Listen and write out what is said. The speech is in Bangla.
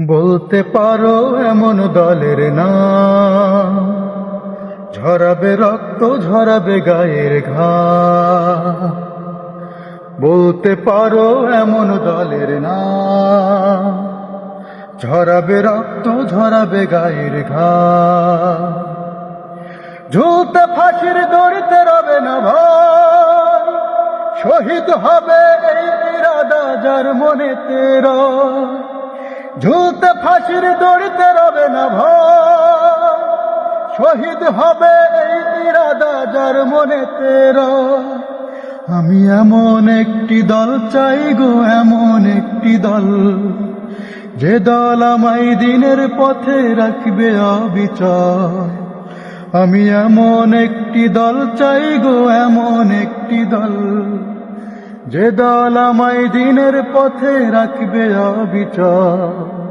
বলতে পারো এমন দলের নাম। ঝরাবে রক্ত, ঝরাবে গায়ের ঘা। বলতে পারো এমন দলের নাম। ঝরাবে রক্ত, ঝরাবে গায়ের ঘা। ঝুলতে ফাঁসির দড়িতে রবে না ভয়। শহীদ হবে এই ইরাদা যার মনে তেরা ঝুলতে ফাঁসির দড়িতে রবে না ভয়। শহীদ হবে এই ইরাদা যার মনে তেরা আমি এমন একটি দল চাই গো, এমন একটি দল। যে দল আমায় দিনের পথে রাখবে অবিচয়। আমি এমন একটি দল চাই গো, এমন একটি যে দল আমায় দিনের পথে রাখবে অবিচয়